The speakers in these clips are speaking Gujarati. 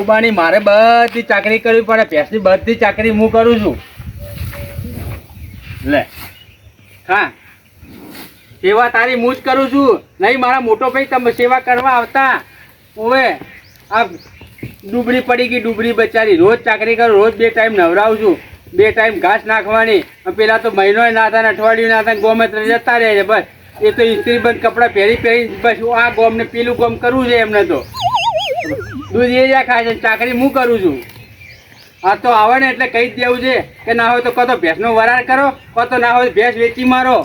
ડોબાની મારે બધી ચાકરી કરવી પડે. ભેંસની બધી ચાકરી હું કરું છું. લે. હા. સેવા તારી હું જ કરું છું. નહીં, મારા મોટો ભાઈ તમે સેવા કરવા આવતા. ઓવે, આ ડુબરી પડી ગઈ, ડુબરી બચારી. રોજ ચાકરી કરું, રોજ બે ટાઈમ નવરાવું છું. બે ટાઈમ ઘાસ નાખવાની. પેલા તો મહિનો ના થાય અઠવાડિયું ના થાય ગોમે જતા રહે છે. બસ, એ તો ઇસ્ત્રી બંધ કપડાં પહેરી પહેરી બસ આ ગોમ ને પેલું ગોમ કરવું છે એમને તો. દૂધ એ જ્યાં ખાય છે, ચાકરી હું કરું છું? આ તો આવે ને, એટલે કહી દેવું છે કે ના હોય તો કહો તો ભેંસનો વરાળ કરો, કહો તો ના હોય ભેંસ વેચી મારો.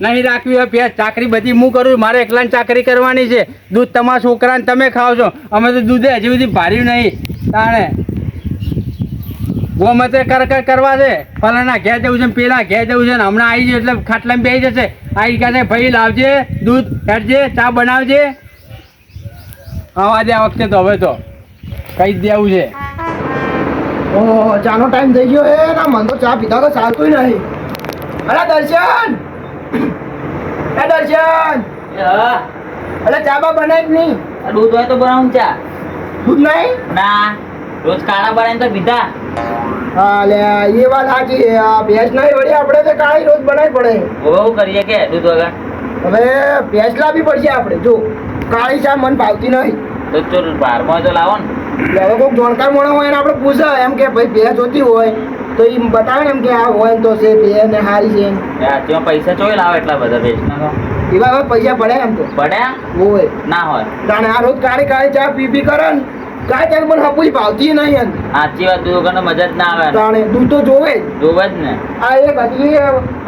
નહીં રાખવી હોય ભેંસ, ચાકરી બધી હું કરું. મારે એકલાને ચાકરી કરવાની છે. દૂધ તમારા છોકરાને તમે ખાઓ છો. અમે તો દૂધે હજી સુધી ભાર્યું નહીં. તાણે. ગોમતે કર કર કરવા છે. ફલાના ઘેર જવું છે પેલા ઘેર જવું છે ને હમણાં આવી જશે એટલે ખાટલામાં બેસી જશે. આવી કહે ભાઈ, લાવજે દૂધ હેડજે ચા બનાવજે. આવા દે આ વખતે તો હવે તો. કહી દેવું છે. ઓહો ચાનો ટાઈમ થઈ ગયો. એ ના મન તો ચા પીધા તો ચાલતું નહીં. અરે દર્શન! એ દર્શન! અરે ચા બા બનાવી જ નહીં. દૂધ હોય તો બનાવું ચા. દૂધ નહીં? ના રોજ કાળા બનાવીને તો પીધા. હા લે એ વાત સાચી. આ ભેંસ નહીં વળી આપણે તો કાળી રોજ બનાવી પડે. હવે કરીએ કે દૂધ વગર? હવે ભેંસ બી પડશે આપણે જો. કાળી ચા મન ભાવતી નહીં. તો ચો બારમાં હોય તો લાવો ને. હવે કોઈક જોણકાર મોણો હોય ને આપણે પૂછે એમ કે ભાઈ બે જોતી હોય તો એ બતાવે ને એમ કે આ હોય તો છે બે ને હારી છે. ત્યાં પૈસા ચોય લાવે એટલા બધા વેચના એવા હવે પૈસા પડે એમ તો. પડ્યા હોય. ના હોય. કારણ આ રોજ કાળી કાળી ચા પી પી કરે ને કાંઈ ચાલ પણ હપુજ ભાવતી નહીં એમ. સાચી વાત દૂધ વગર મજા જ ના આવે તાણે દૂધ તો જોવે જ. જોવે જ ને. આ એક હજી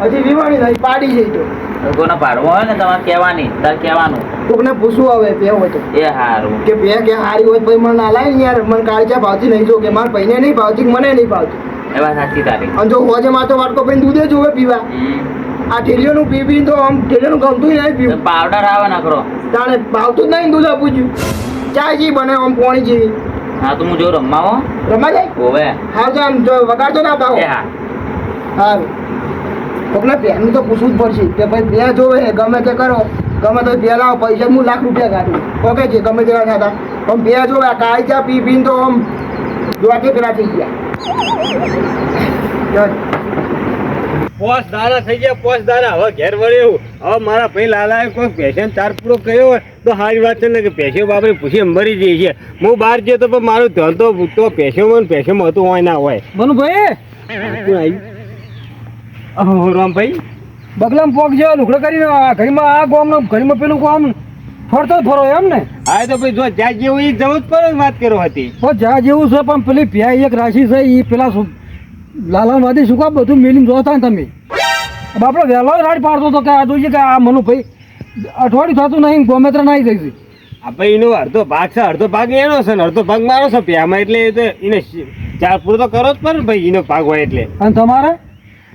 હજી વિવાણી નહીં પાડી જઈ તો. લોકોને પાડવો હોય ને તમારે કહેવાની તાર કહેવાનું. કોકને પૂછવું હવે બે હોય તો. એ હારું. કે બે કે હારી હોય પછી મને ના લાય યાર મને કાળજા ભાવતી નહીં જો કે મારા ભાઈને નહીં ભાવતી મને નહીં ભાવતી. એ વાત સાચી તારી. અને જો હોજે માથો વાટકો ભાઈ દૂધે જોવે પીવા. આ ઠેલીઓનું પી પી તો આમ ઠેલીઓનું ગમતું નહીં પીવું. પાવડર આવે કરો તાણે ભાવતું જ નહીં દૂધ આપું છું. ચા જી બને આમ પોણી જેવી. હા તો હું જો રમવા રમા જાય? હોવે. હા તો આમ જો વગાડતો ના ભાવ. હા. સારું કોકને પહેલું તો પૂછવું જ પડશે કે ભાઈ બે જોવે ગમે તે કરો. ગમે તો લાવો પૈસા હું લાખ રૂપિયા કાઢું. ઓકે છે ગમે તેવા થતા પણ બે જો આ કાળી ચા પી પીને તો આમ જોવાથી પેલા થઈ ગયા. પોસ દાડા થઈ ગયા પોસ દાડા હવે ઘેર વળ્યું હવે મારા ભાઈ લાલાએ કોઈ પેશન ચાર પૂરો કર્યો હોય તો સારી વાત છે ને કે પેશો બાપરે પૂછી મરી જઈ છે હું બહાર જઈએ તો પણ મારું ધન તો તો હોય ને પેશોમાં હતું હોય ના હોય. મનુભાઈ? આવ્યું અહો, રામભાઈ? બગલામ પોક છે લુકડો કરીને ઘડીમાં આ ગોમ ઘડીમાં પેલું ગોમ ફરતો જ ફરો એમ ને. હા તો ભાઈ જો જ્યાં જેવું એ જવું જ પડે વાત કરો હતી. તો જ્યાં જેવું છે પણ પેલી પ્યા એક રાશિ છે એ પેલા શું- લાલા વાદી શું કામ બધું મિલીને જોતા ને તમે? બાપડો વહેલો રાડ પાડતો હતો કે આ જોઈએ કે આ મનુ ભાઈ અઠવાડિયું થતું નહીં ગોમેત્ર નાઈ ગઈ હતી આ ભાઈ એનો અડધો ભાગ છે અડધો ભાગ એનો છે ને અડધો ભાગ મારો છે પ્યામાં એટલે એને ચાર પૂરો તો કરો જ પડે ને ભાઈ એનો ભાગ હોય એટલે. અને તમારે?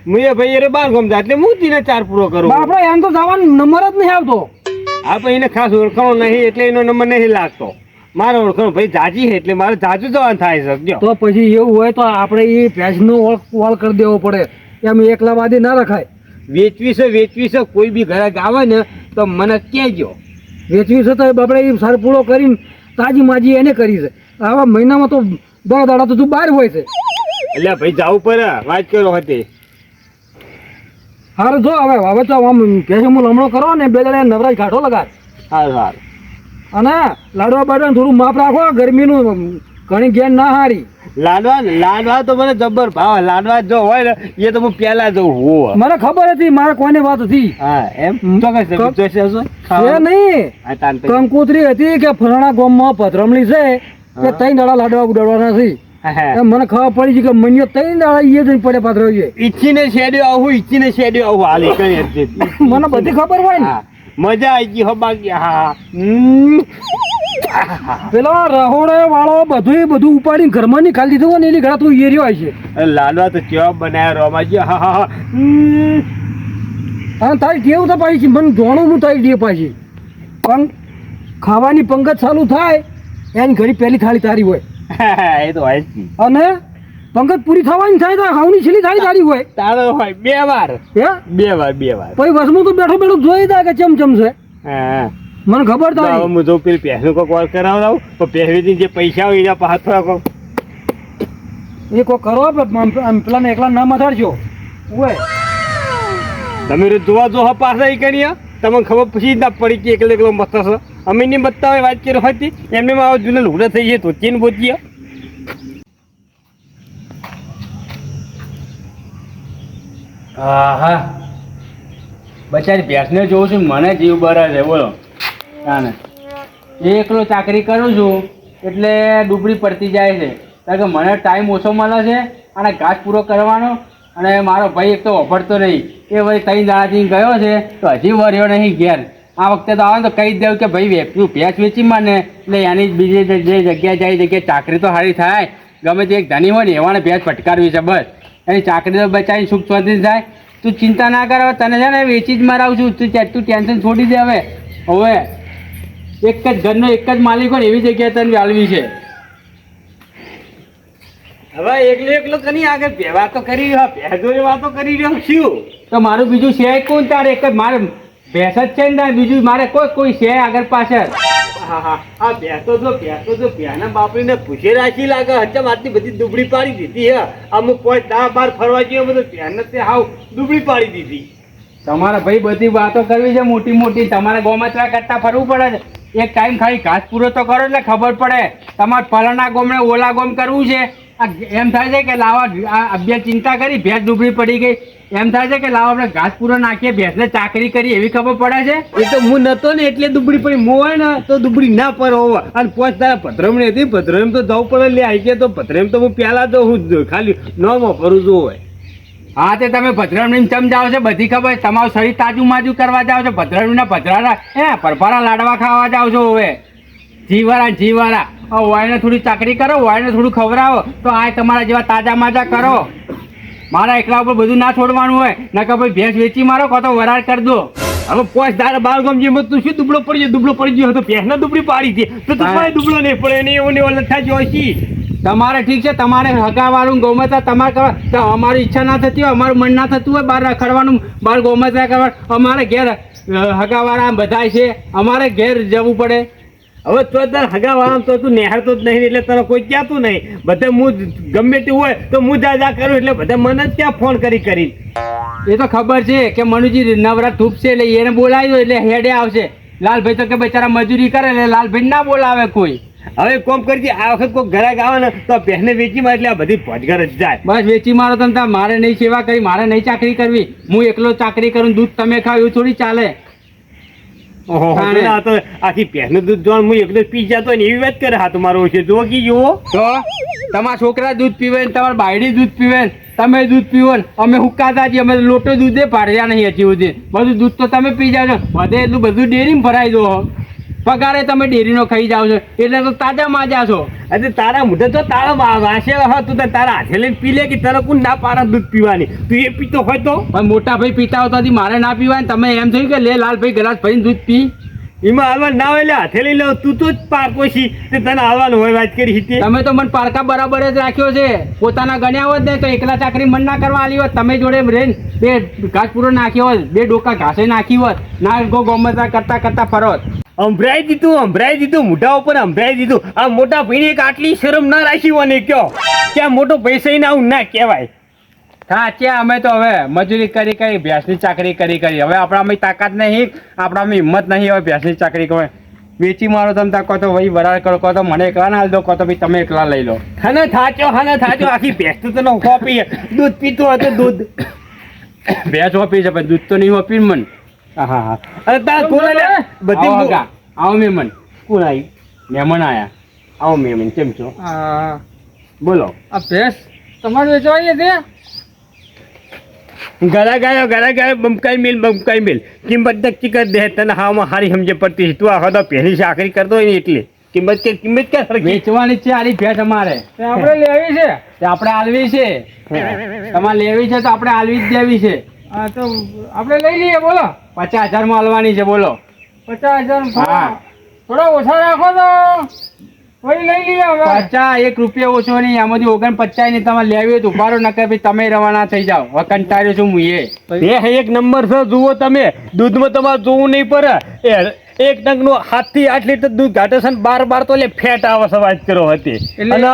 હું ભાઈ અરે બાર ગમતા એટલે હું જ ચાર પૂરો કરું. બાપડો એમ તો જવાનો નંબર જ નહીં આવતો. આ ભાઈ એને ખાસ ઓળખાણો નહીં એટલે એનો નંબર નહીં લાગતો. મારો ઓળખાણો ભાઈ જાજી છે એટલે મારે જાજુ જવાનું થાય છે તો પછી એવું હોય તો આપણે એ ભેંસનો ઓળખ ઓળ કરી દેવો પડે. એમ એકલા વાદી ના રખાય. વેચવી છે વેચવી છે કોઈ બી ઘરાક આવે ને તો મને કહેજો. વેચવી છે તો આપણે એ સરપૂળો કરીને તાજી માજી એને કરી છે. આવા મહિનામાં તો દસ દાડા તો તું બહાર હોય છે. એટલે ભાઈ જવું પડે વાત કરો હતી હારું જો હવે હવે તો આમ ભેંસ હું લમણો કરો ને બે દાડા નવરાજ ઘાટો લગાડ. સારું સારું અને લાડવા બાડવા થોડું માફ રાખો ગરમીનું ઘણી ગેન ના હારી. લાડવા લાડવા તો મને જબ્બર ભાવ લાડવા જો હોય ને એ તો હું પહેલા જઉં હું. મને ખબર હતી મારે કોને વાત હતી. હા એમ. ચોક્કસ છે. એ નહીં. હા, કંકુતરી હતી કે ફલાણા ગામમાં પધરમણી છે કે તઈ ત્રણ લાડવા ઉડાડવાના છે. હા, હા. એમ મને ખબર પડી છે કે મનિયો ત્રણ દાડા ઈએ જઈને પડે પાત્ર છે. ઈચ્છીને શેડ્યો આવું ઈચ્છીને શેડ્યો આવું હાલી કઈ મને બધી ખબર હોય ને. મજા આવી ગઈ હો બાકી હા. પેલો રહોડે વાળો બધું બધું ઉપાડીને ઘરમાં ની ખાલી દીધું ને એની ઘડા તું એરિયો હોય છે. લાલવા તો કેવા બનાયા રોમાજી હા હા હા. અને તારી ટેવ તો પાછી મને જોણું હું તારી ટેવ પાછી. પણ ખાવાની પંગત ચાલુ થાય એની ઘડી પહેલી થાળી તારી હોય. એ તો હોય જ અને પંકજ પૂરી થવાની થાય તો ખાવાની છેલ્લી થાળી તારી હોય. તારો હોય બે વાર. હે? બે વાર બે વાર. પછી વસમાં તો બેઠો બેઠો જોઈ જાય કે ચમ ચમ છે. હા. મને ખબર તો હું તો પેલી ભેંસનો કોઈ કોલ કરાવડાવું તો ભેંસની જે પૈસા હોય એના પાછા થોડા કોક એ કો કરો આપણે પેલાને એકલા ના મથાડજો ઓય. તમે તો જોવા જો પાછા એ કરીએ તમને ખબર પછી જ ના પડી કે એકલો એકલો મસ્ત છે. અમે નહીં બતા હોય વાત કરી હતી, એમને આવા જૂના લુગડા થઈ જાય તો ચીન બોચીએ હા હા બચારી ભેંસને જોઉં છું, મને જીવ બરા છે, બોલો. એ એકલો ચાકરી કરું છું, એટલે ડૂબડી પડતી જાય છે. કારણ કે મને ટાઈમ ઓછો મળે છે, અને ઘાસ પૂરો કરવાનો અને મારો ભાઈ એક તો વફડતો નહીં. એ ભાઈ ત્રણ દાડાથી ગયો છે, તો હજી વર્યો નહીં ઘેર. આ વખતે તો આવે તો કહી દેવું કે ભાઈ વે- તું ભેંસ વેચી મને. એટલે એની બીજી જે જગ્યાએ જાય જગ્યાએ ચાકરી તો સારી થાય. ગમે તે એક ધની હોય ને એવાને ભેંસ ફટકારવી છે બસ. એની ચાકરી તો બચાવી સુખ સ્વાધી થાય. તું ચિંતા ના કર, હવે તને છે ને વેચી જ મરાવું છું. તું તું ટેન્શન છોડી દે હવે. હવે એક જ ઘરનો એક જ માલિક હોય એવી જગ્યાએ તને વાળવી છે. હવે એકલો એકલો કરી આગળ બે વાતો કરી રહ્યો એ વાતો કરી રહ્યો શું? તો મારું બીજું છે કોણ તારે? એક મારે ભેંસ જ છે ને બીજું મારે કોઈ કોઈ છે આગળ પાછળ? હા હા. આ ભેંસો તો ભેંસો તો ભેના બાપડીને પૂછે રાખી લાગે હચમ આટલી બધી દુબળી પાડી દીધી હે? અમુક કોઈ દા બાર ફરવા ગયો બધું ભેન તે હાવ દુબળી પાડી દીધી. તમારે ભાઈ બધી વાતો કરવી છે મોટી મોટી. તમારે ગોમાત્રા કરતા ફરવું પડે છે. એક ટાઈમ ખાલી ઘાસ પૂરો તો કરો એટલે ખબર પડે. તમારે ફલાણા ગોમને ઓલા ગોમ કરવું છે. એમ થાય છે કે લાવા બે ચિંતા કરી ભેંસ ડૂબળી પડી ગઈ. એમ થાય છે કે લાવો આપણે ઘાસ પૂરો નાખીએ ભેંસને ચાકરી કરી એવી ખબર પડે છે? એ તો હું નતો ને એટલે દુબળી પડી. મો હોય ને તો દુબળી ના પર હોવા. અને પોચ તારા ભદ્રમણી હતી ભદ્રમ તો જવું પડે લે આવી ગયા તો ભદ્રમ તો હું પહેલા તો હું ખાલી નોમો ફરું જો હોય હા તે તમે ભદ્રમણી ચમ જાઓ છો બધી ખબર. તમારું શરીર તાજું માજુ કરવા જાઓ છો ભદ્રમણીના ભદ્રાના હે પરભારા લાડવા ખાવા જાઓ છો હવે. જીવારા જીવારા આ વાયને થોડી ચાકરી કરો વાયને થોડું ખવડાવો. તો આ તમારા જેવા તાજા માજા કરો. મારા એકલા ઉપર બધું ના છોડવાનું હોય. ના કે ભાઈ ભેંસ વેચી મારો કો તો વરાળ કરી દો. હવે પોચ દાર બાર ગમ જેમ તું શું દુબળો પડી ગયો? દુબળો પડી ગયો હતો. ભેંસને દુબળી પાડી હતી તો તમારે દુબળો નહીં પડે એને એવું ને થાય જોશી તમારે ઠીક છે તમારે હગાવાળું ગૌમાતા તમારે કરવા. તો અમારી ઈચ્છા ના થતી હોય અમારું મન ના થતું હોય બહાર રખડવાનું બહાર ગૌમાતા કરવા. અમારે ઘેર હગાવાળા બધા છે. અમારે ઘેર જવું પડે. હવે તો તાર હગાવાળા તો તું નિહાળતો જ નહીં એટલે તને કોઈ કહેતું નહીં. બધે હું ગમે તે હોય તો હું જા કરું એટલે બધા મને જ ત્યાં ફોન કરી કરી. એ તો ખબર છે કે મનુજી નવરા થૂપશે એટલે એને બોલાવી દો એટલે હેડે આવશે. લાલભાઈ તો કે બેચારા મજૂરી કરે એટલે લાલભાઈ ના બોલાવે કોઈ. હવે કોમ કરજે આ વખત કોઈ ઘરાક આવે ને તો પહેને વેચી મારે એટલે આ બધી ભજગર જ જાય. બસ વેચી મારો તમે મારે નહીં સેવા કરી મારે નહીં ચાકરી કરવી. હું એકલો ચાકરી કરું દૂધ તમે ખાવ એવું થોડી ચાલે. આખી પહેનું દૂધ જોવાનું હું એકદમ પી જતો ને એવી વાત કરે હા તમારો છે. જો કી જુઓ તો તમારા છોકરા દૂધ પીવે ને તમારા બાયડી દૂધ પીવે ને તમે દૂધ પીવો ને અમે હુક્કાતા છીએ અમે લોટો દૂધે પાડ્યા નહીં હજી સુધી. બધું દૂધ તો તમે પી જાવ વધે એટલું બધું ડેરીમાં ભરાઈ દો. પગારે તમે ડેરીનો ખાઈ જાવ છો. એટલે તો તાજા માજા છો અરે તારા મુઢે તો તારા વાસે તું તો તારા હાથે લઈને પી લે કે તારે કોણ ના પારા દૂધ પીવાની? તું એ પીતો હોય તો? પણ મોટા ભાઈ પીતા હોય તો મારે ના પીવાય તમે એમ થયું કે લે લાલ ભાઈ ગ્લાસ ભરીને દૂધ પી. એમાં હાલવાનું ના હોય એટલે હાથે લઈ લો. તું તો જ પારકો છી તે તને આવવાનું હોય વાત કરી હતી. તમે તો મને પારકા બરાબર જ રાખ્યો છે. પોતાના ગણ્યા હોત ને તો એકલા ચાકરી મન ના કરવા આલી હોત. તમે જોડે રેન બે ઘાસ પૂરો નાખ્યો હોત બે ડોકા ઘાસે નાખી હોત ના ગો ગોમતા કરતા કરતા ફરોત. અંભરાઈ દીધું અંભરાઈ દીધું મોઢા ઉપર અંભરાઈ દીધું. આ મોટા ભાઈને એક આટલી શરમ ના રાખી હોય ને કયો? કે આ મોટો પૈસા ના આવું ના કહેવાય. હા ત્યાં અમે તો હવે મજૂરી કરી કરી ભેંસની ચાકરી કરી કરી. હવે આપણામાં તાકાત નહીં આપણામાં હિંમત નહીં હવે ભેંસની ચાકરી કરે વેચી મારો તમે તા કહો તો ભાઈ બરાબર કરો કહો તો મને એકલા ના દો કહો તો ભાઈ તમે એકલા લઈ લો. ખાને થાચો ખાને થાચો આખી ભેંસ તો તને હોપી દૂધ પીતું હતું દૂધ. ભેંસ હોપી છે પણ દૂધ તો નહીં હોપી મન. હા હા હા. અરે તાર કોણ લે? બધી આવો મહેમાન કોણ આવી મહેમાન આયા. આવો મહેમાન કેમ છો? આ બોલો. આ ભેંસ તમારે વેચવાની છે ગળા ગાયો ગળા ગાયો બમકાઈ મિલ બમકાઈ મિલ કિંમત નક્કી કરી દે તને હામાં હારી સમજે પડતી છે તું આખો તો પહેલી ચાકરી કરતો હોય ને એટલે કિંમત કે કિંમત કે વેચવાની છે આરી ભેટ અમારે. આપણે લેવી છે? તે આપણે આલવી છે. તમારે લેવી છે તો આપણે આલવી જ દેવી છે. હા તો આપણે લઈ લઈએ બોલો. પચાસ હજારમાં આલવાની છે બોલો. પચાસ હજાર હા. થોડા ઓછા રાખો તો. લઈ લઈએ હવે. પચાસ એક રૂપિયા ઓછો નહીં આમાંથી ઓગણ પચાસ ને તમે લેવી તો ઉભારો નકર ભાઈ તમે રવાના થઈ જાઓ. હવે કંટાળ્યો છું હું એ. એક નંબર છે જુઓ તમે. દૂધમાં તમારે જોવું નહીં પડે. એ એક ડંગનું હાથથી આઠ લીટર દૂધ ઘાટે છે બાર બાર તો એટલે ફેટ આવે છે વાત કરો હતી. એટલે- અને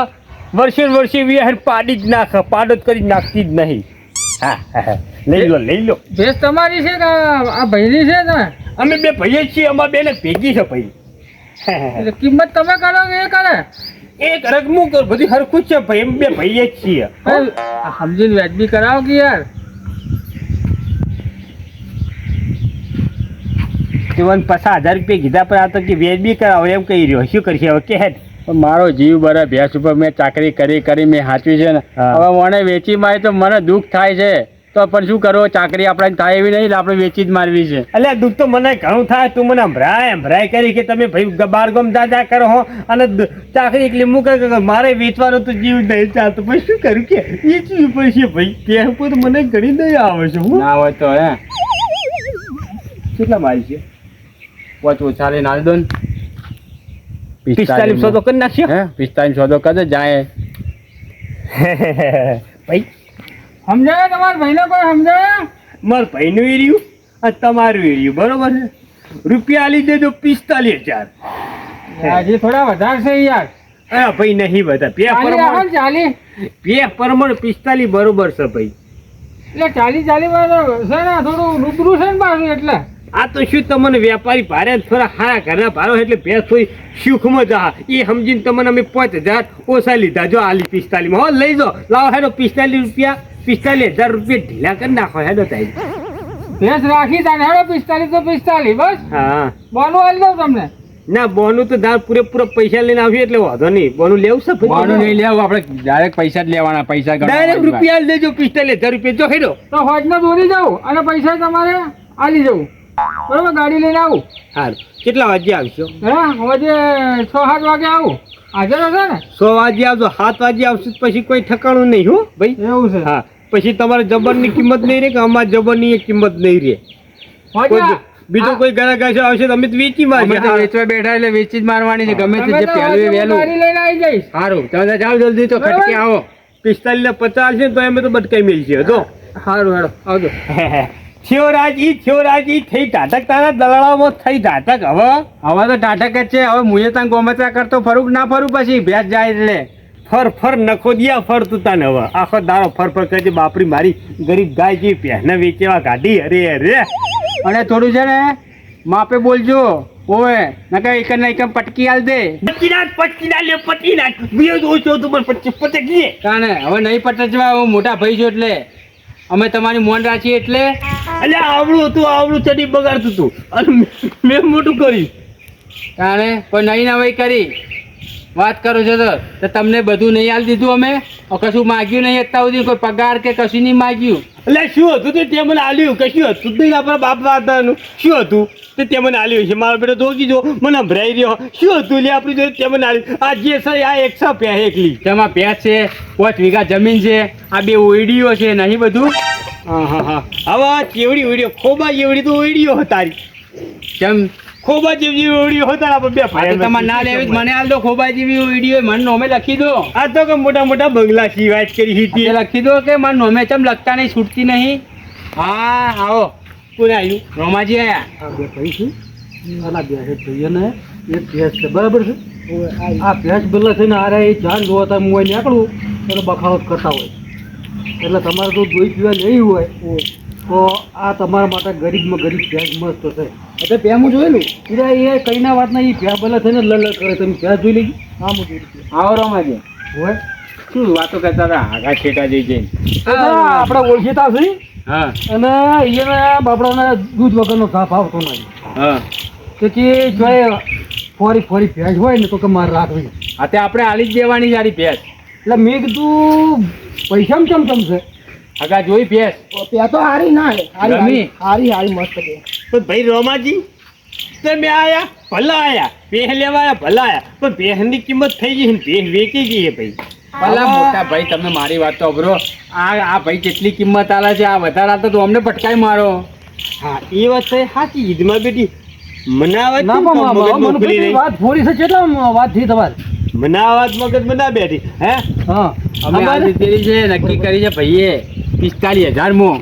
વર્ષે વર્ષે વિહાર પાડી જ નાખે પાડો જ કરી નાખતી જ નહીં. હા હા, હા. લઈ લો લઈ લો. ભેસ તમારી છે કે આ ભાઈની છે ને અમે બે ભાઈએ છીએ અમારા બેને ભેગી છે ભાઈ. એટલે કિંમત તમે કરો કે એ કરે? એક રકમું કર બધી હરખું છે ભાઈ એમ બે ભાઈ જ છીએ. સમજીને વ્યાજબી કરાવો કે યાર? જીવન પચાસ હજાર રૂપિયા કીધા પર આ તો કે વ્યાજબી કરાવો એમ કહી રહ્યો. શું કરશે હવે? કે મારો જીવ બરા ભેંસ ઉપર મેં ચાકરી કરી કરી મેં સાચવી છે ને. હવે મને વેચી મારી તો મને દુઃખ થાય છે. તો પણ શું કરો ચાકરી આપણે થાય એવી નહીં આપણે વેચી જ મારવી છે. એટલે દુઃખ તો મને ઘણું થાય તું મને હંભરાય હંભરાય કરી કે તમે ભાઈ બાર ગમ દાદા કરો હો. અને ચાકરી એકલી મૂક મારે વેચવાનો તો જીવ નહીં ચાલતો. પછી શું કરું કે વેચવી પડશે ભાઈ. તે ઉપર મને ઘણી નહીં આવે છે હું? ના હોય તો હે. કેટલા મારી છે? પાંચ ઓછા લઈને આવી દો ને. પિસ્તાલીસ સોદો કરી નાખ્યો હે પિસ્તાલીસ સોદો કરે જાય. ભાઈ સમજાય તમારા ભાઈને કોઈ સમજાય? માર ભાઈનું એર્યું અને તમારું એર્યું બરોબર છે? રૂપિયા આલી દેજો પિસ્તાલીસ હજાર. હજી થોડા વધારે છે યાર. હા ભાઈ નહીં બધા ને પરમણ ચાલી. બે પરમણ પિસ્તાલીસ બરોબર છે ભાઈ. એટલે ચાલી ચાલી વાર છે ને થોડું રૂબરૂ છે ને પાછું એટલે. આ તો શું તમને વેપારી ભારે થોડા હારા ઘરના ભારો એટલે ભેંસ થોડી સુખમાં જા. એ સમજીને તમને અમે પાંચ હજાર ઓછા લીધા. જો આલી પિસ્તાલીસ હો લઈ જાઓ લાવો હેરો પિસ્તાલીસ રૂપિયા. પિસ્તાલીસ હજાર રૂપિયા ઢીલા કરી નાખો હેડો તાઈ ભેંસ રાખી તાને હેડો પિસ્તાલીસ તો પિસ્તાલીસ બસ? હા. બોનું આલી દઉં તમને. ના બોનું તો દાર પૂરેપૂરો પૈસા લઈને આવ્યું એટલે વાંધો નહીં. બોનું લેવું છે બોનું નહીં લેવું આપણે ડાયરેક્ટ પૈસા જ લેવાના પૈસા ડાયરેક્ટ રૂપિયા આલી દેજો પિસ્તાલીસ હજાર રૂપિયા. જો હેડો. તો હોજને દોરી જાઉં અને પૈસા તમારે આલી જવું બરોબર ગાડી લઈને આવું. હારું. કેટલા વાગે આવશો? હા હોજે છ સાત વાગે આવું. હશે ને સો વાગે આવજો સાત વાગે આવશો તો પછી કોઈ ઠકાણું નહીં હો ભાઈ. એવું છે? હા પછી તમારે જબરની કિંમત નહીં રહે કે અમારા જબરની કિંમત નહીં રહે? હોજે બીજો કોઈ ગ્રાહક આવશે આવશે તો અમે તો વેચી અમે વેચવા બેઠા એટલે વેચી જ મારવાની છે ગમે તે જે પહેલું એ હોજે હું વહેલું લઈને આવી જઈશ. સારું તમે જાઓ જલ્દી તો. ખટકે આવો. પિસ્તાલીસ ને પચાસ છે તો અમે તો બટકાઈ મેળશે તો સારું હેડો આવજો. થયોરાજ ઈ થિયોરાજ ઈ થઈ ટાટક તારા દલાળામાં થઈ ટાટક. હવે હવે તો ટાટક જ છે. હવે મુએ તને ગોમચા કરતો ફરું ના ફરું પછી? ભેંસ જાય એટલે. ફર ફર નખો દિયા ફર તું તાને હવે. આખો દારો ફર ફર કરજે બાપરી મારી ગરીબ ગાય જેવી પહેને વેચેવા કાઢી. અરે અરે. અને થોડું છે ને માપે બોલજો. ઓવે નકા એક ને એક પટકી આલ દે. બચકી ના લે ના બીજો ઓછો તો પણ પટકી પટકી કાને હવે નહીં પટકવા હું મોટા ભાઈ છું એટલે. અમે તમારી મોન રાખીએ એટલે? એટલે આવડું હતું આવડું ચડી બગાડતું હતું. અને મેં- મોટું કર્યું. કાને કોઈ નહીં નવાઈ કરી? વાત કરો છો તો તમને બધું નહીં આલ દીધું અમે? કશું માગ્યું નહીં અત્યાર સુધી? કોઈ પગાર કે કશું નહીં માગ્યું? એટલે શું હતું તે? તે મને આલ્યું. કશું હતું નહીં આપણા બાપ દાદાનું. શું હતું? તે તે મને આલ્યું છે. મારો બેટો ધોકી જો મને સંભળાઈ રહ્યો. શું હતું? લે આપણી જોડે તે મને આલ્યું. આ જે છે આ એકસો પે એકલી. તેમાં ભેંસ છે પાંચ વીઘા જમીન છે આ બે ઓઈડીઓ છે નહીં બધું? હા હા હા. હવે આ ચેવડી ઓઈડીઓ ખોબા ચેવડી તો ઓઈડીઓ હતારી કેમ? ખોબા જેવી વીડિયો હતા આપણે બે ભાઈ તમારે ના લેવી મને હાલ દો ખોબા જેવી વીડિયો મને નોમે લખી દો. આ તો કે મોટા મોટા બંગલા સિવાય જ કરી હતી. લખી દો કે મને નોમે ચમ લખતા નહીં છૂટતી નહીં? હા આવો. કોને આવ્યું રોમાજી આયા. બે ભાઈ છું. આના બે છે ભાઈ ને એક ભેંસ છે. બરાબર છે? આ ભેંસ પેલા થઈને આરે એ જાન જોવા તમે હું નીકળું એટલે બખાવત કરતા હોય. એટલે તમારે તો જોઈ પીવા લેવી હોય. તો આ તમારા માટે ગરીબમાં ગરીબ ભેજ મસ્ત છે. એટલે બે હું જોયેલું? એટલે એ કઈ ના વાત ના એ ભેંસ પેલા થઈને લલ કરે તમે ભેજ જોઈ લીધી હા હું જોઈ લીધી આવો જે હોય? શું વાતો કરતા હતા? આગા છેટા જઈ જઈને. આપણે ઓળખીતા છે હા. અને એના બાપડાને દૂધ વગરનો સાફ આવતો નહીં. હા. તેથી જો એ ફોરી ફોરી ભેંસ હોય ને તો કે મારે રાખવી. હા તે આપણે આલી જ દેવાની જારી ભેજ એટલે મેં કીધું પૈસા કેમ છે આગા જોઈ ભેંસ. બે તો હારી ના હારી હારી હારી મસ્ત બે પણ ભાઈ રોમાજી તમે આયા? ભલા આયા. ભેહ લેવા આયા ભલા આયા. પણ ભેહની કિંમત થઈ ગઈ ને ભેહ વેચી ગઈ છે ભાઈ. ભલા મોટા ભાઈ તમે મારી વાત તો અભરો આ આ ભાઈ કેટલી કિંમત આલે છે? આ વધારે આલતો તો અમને પટકાઈ મારો. હા એ વાત છે સાચી. ઈદમાં બેટી મનાવત ના પણ વાત થોડી છે કેટલા વાત થઈ તમારે? મનાવત મગજ મના બેઠી હે? હા. અમે આ અમારે- છે નક્કી કરી છે ભાઈએ પિસ્તાલીસ હજાર મો.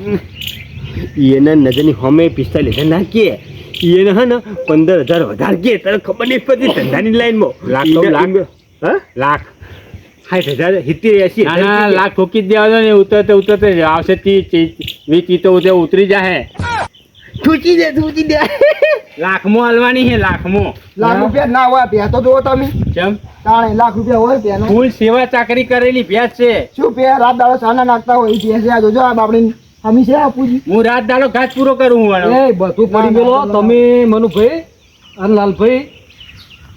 એના નજરની હોમે પિસ્તાલીસ હજાર નાખીએ. એને હે ને પંદર હજાર વધારે કે તને ખબર નહીં પડતી ધંધાની લાઈનમાં. લાખ તો લાખ. હા? લાખ. સાઠ હજાર સિત્તેર એસી લાખ ઠોકી જ દેવા દો ને ઉતરતે ઉતરતે આવશે તી તી- વીસ ચીતો ઉતરી જાહે. છૂટી દે દે. લાખમાં હાલવાની છે લાખમો. લાખ રૂપિયા ના હોય ભેસ તો જોવો તમે. કેમ? તાણે લાખ રૂપિયા હોય ભેસ ફૂલ સેવા ચાકરી કરેલી ભેસ છે. શું ભેસ રાત દાડો સાના નાખતા હોય એ ભેંસ આ જોજો આ બાપડી હમી છે આપુજી હું રાત દાડો ઘાસ પૂરો કરું હું એ બધું પડી ગયો તમે મનુભાઈ અને લાલભાઈ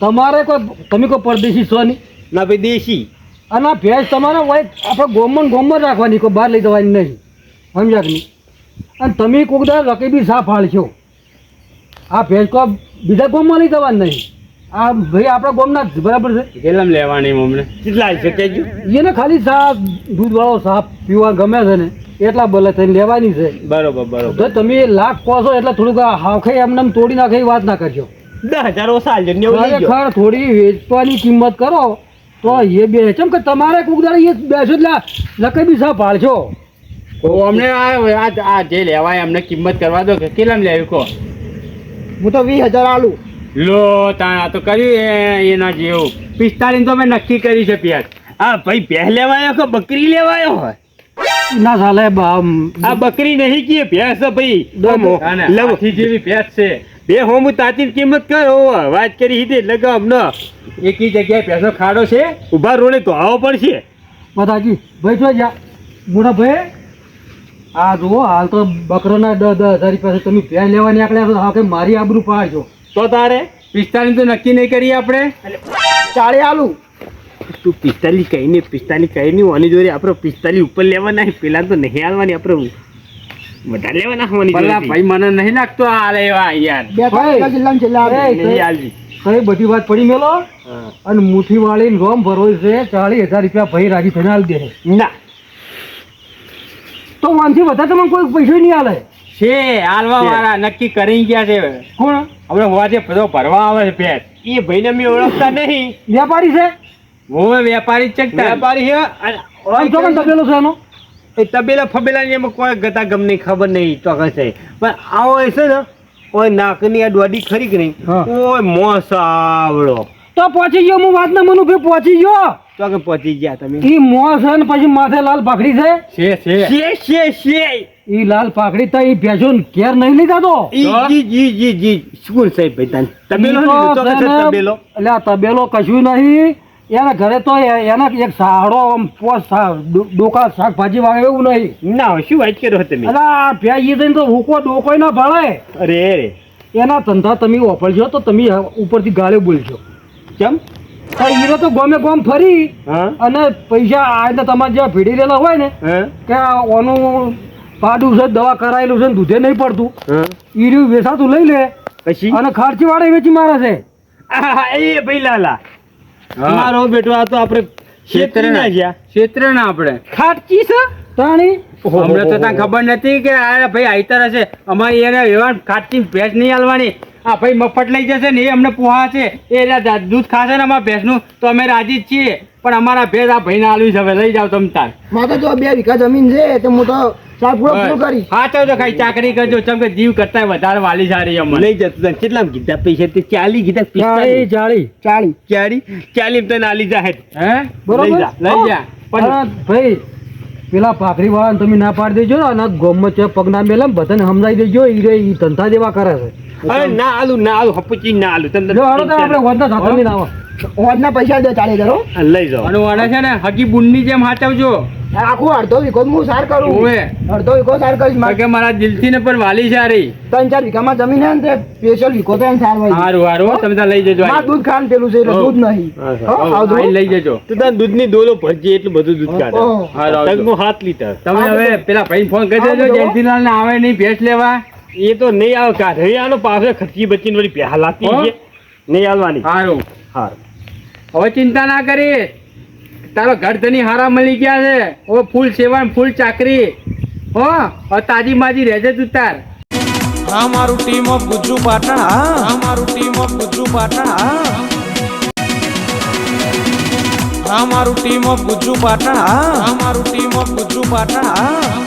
તમારે કોઈ તમે કોઈ પરદેશી છો નહીં? ના ભાઈ દેશી. અને આ ભેંસ તમારે હોય આપણે ગોમન ગોમન રાખવાની કોઈ બહાર લઈ જવાની નહીં. સમજ્યા કે નહીં? અને તમે કોઈક દાડો રકીબી સા ફાળશો આ ભેંસકો બીજા ગોમમાં લઈ જવાની નહીં. આ ભાઈ આપણા ગોમના જ બરાબર છે? કેટલામ લેવાની અમને? કેટલા છે? કેજો એને ખાલી સા દૂધવાળો સાપ પીવા ગમે છે ને એટલા બોલે થઈને લેવાની છે. બરોબર બરોબર. તમે લાખ કહો એટલે થોડુંક હાવખે એમને તોડી નાખે વાત ના કરજો. દસ હજાર ઓછા. ખરેખર થોડી વેચવાની કિંમત કરો તો એ બે ચમ કે તમારે કોક દાડે એ બેસો એટલે લકઈ બી સા પાડશો અમને આ જે લેવાય અમને કિંમત કરવા દો કે કેટલામ લેવી કહો હું તો વીસ હજાર આલું. લો તાણ આ તો કર્યું એના જેવું. પિસ્તાલીસ તો મેં નક્કી કરી છે પ્યાર હા ભાઈ ભેહ લેવાયો કે બકરી લેવાયો હોય? ના ચાલે આમ આ બકરી નહીં કીએ ભેંસ ભાઈ. હોમો. તાને લવ. હાથી જેવી ભેંસ છે. બે હોમ તાતી કિંમત કરો વાત કરી હતી લગામ અમને એકી જગ્યાએ ભેંસો ખાડો છે. ઊભા રોડે તો આવો પડશે. બધાજી ભાઈ જો જા. મોટા ભાઈ આ જુઓ હાલ તો બકરોના દસ દસ હજાર રૂપિયા તમે ભેં લેવા નીકળ્યા છો હા કે મારી આબરૂ પાડજો. તો તારે પિસ્તાલીસ તો નક્કી નહીં કરીએ આપણે? ચાળી આલુ. તું પિસ્તાલીસ કઈ નહીં પિસ્તાલીસ કઈ નહીં આની જોડે આપણે પિસ્તાલીસ ઉપર લેવાના. પેલા તો નહીં આવવાની આપણે. વધારે લેવાના હોવાની ભાઈ મને નહીં લાગતો આ લેવા યાર કઈ બધી વાત પડી મેલો. અને મુઠી વાળી રોમ ભરો છે ચાલીસ હજાર રૂપિયા ભાઈ રાજી થઈને આલી દે ના. તો વાંથી વધારે તમને કોઈ પૈસો નહીં આલે. છે આલવા વાળા નક્કી કરી ગયા છે કોણ? આપણે હોવાજે બધો ભરવા આવે છે ભેંસ. એ ભાઈને અમે ઓળખતા નહીં. વેપારી છે? હું વેપારી જ ચકતા. વેપારી છે? અને તો પણ તબેલો છે એનો એ તબેલા ફબેલા ની એમાં કોઈ ગતા ગમ નહીં ખબર નહીં ચોક્કસ છે પણ આવો છે ને ઓય નાકની આ દોડી ખરી કે નહીં? ઓય મોસ મોસાવડો તો પહોંચી ગયો હું વાત ના મનુ ભાઈ પહોંચી ગયો. તો કે પહોંચી ગયા તમે? ઈ મોં છે ને પછી માથે લાલ પાકડી છે? છે છે. છે છે છે. ઈ લાલ પાકડી તો ઈ ભેજો ઘેર નહીં લીધા તો? ઈ જી જી જી જી. શું સાહેબ ભાઈ તને તબેલો તો તબેલો. એટલે તબેલો કશું નહીં. એના ઘરે તો એના એક સાડો આમ પોસ ડોકા શાકભાજી વાગે એવું નહીં. ના શું વાત કરો તમે? અલા ભેજી થઈને તો હુકો ડોકોય ના ભળે. અરે રે એના ધંધા તમે વાપરજો તો તમે ઉપરથી ગાળે બોલજો. કેમ? હીરો તો ગમે ગોમ ફરી અને પૈસા આ તમારે જ્યાં ભીડી રહેલા હોય ને કે ઓનું પાડું છે દવા કરાયેલું છે દૂધે નહીં પડતું. હા? ઈર્યું વેસાતું લઈ લે. પછી? અને ખર્ચી વાળે વેચી મારે છે. એ ભાઈ લાલા. મારો બેટો આ તો આપણે ક્ષેત્ર ના ગયા ક્ષેત્ર ના આપણે. ખર્ચી છે તાણી? અમને તો ત્યાં ખબર નથી કે આ ભાઈ આઈતર હશે. અમારી એને વ્યવહાર ખાટતી ભેંસ નહીં હાલવાની. આ ભાઈ મફત લઈ જશે ને એ અમને પોહા છે. એ દૂધ ખાશે ને અમારા ભેંસનું તો અમે રાજી જ છીએ. પણ અમારા ભેંસ આ ભાઈને આલવી છે હવે લઈ જાઓ તમે તાર. મારે તો બે વીઘા જમીન છે તો હું તો સાલ પૂરો પૂરો હા તો તો ખાઈ ચાકરી કરજો. ચમ કે જીવ કરતા વધારે વાલી સારી અમને. લઈ જતો કેટલા કીધા પૈસા? તે ચાલી કીધા પિસ્તાલીસ. ચાળી ચાળી ચાલી ચાલી તને આલી જાહેર હે? બરોબર? લઈ જા, લઈ જા. પણ ભાઈ પેલા ભાખરી વાળાને તમે ના પાડી દેજો અને ગોમમાં પગ ના મેલા ને બધાને સમજાવી દેજો એ રે ધંધા જેવા કરે છે. અરે ના આલુ ના આલુ હપુચી ના આલુ. તમને જો હાલો તો આપણે વધના સાથે લઈને આવો. હોજના પૈસા દે ચાલી હજાર લઈ જાઓ. અને વાળા છે ને હકી બુનની જેમ હાચવજો. આખું અડધો વીઘો હું સાર કરું. ઓવે. અડધો વીઘો સાર કરીશ મારે. કે મારા દિલથી ને પણ વાલી સારી ત્રણ ચાર વીઘામાં જમીન હે ને સ્પેશિયલ વીઘો તો એમ સાર હોય હારું હારું તમે ત્યાં લઈ જજો મારે દૂધ ખાન પેલું છે એટલે દૂધ નહીં. આવજો. લઈ જજો. તું તાર દૂધની ડોલો ભરજી એટલું બધું દૂધ. કાઢે. હારું. તગનું સાત લીટર. તમે હવે પેલા ભાઈ ફોન કરી દેજો. જયંતિલાલ ને આવે નહીં ભેટ લેવા. એ તો નહીં આવે કાઢે આનો પાસે ખર્ચી બચીને વળી પ્યા લાતી છે. નહીં હાલવાની. સારું સારું હવે ચિંતા ના કરી. તારો ઘર ધની હારા મળી ગયા છે. હવે ફૂલ સેવા ફૂલ ચાકરી. હો હવે તાજી માજી રહેજે તું તાર. અમારું મારું ટીમ ઓફ ગુજ્જુ પાટણ અમારું ટીમ ઓફ ગુજ્જુ પાટણ હા. હા મારું ટીમ ઓફ ગુજ્જુ પાટણ અમારું ટીમ ઓફ ગુજ્જુ પાટણ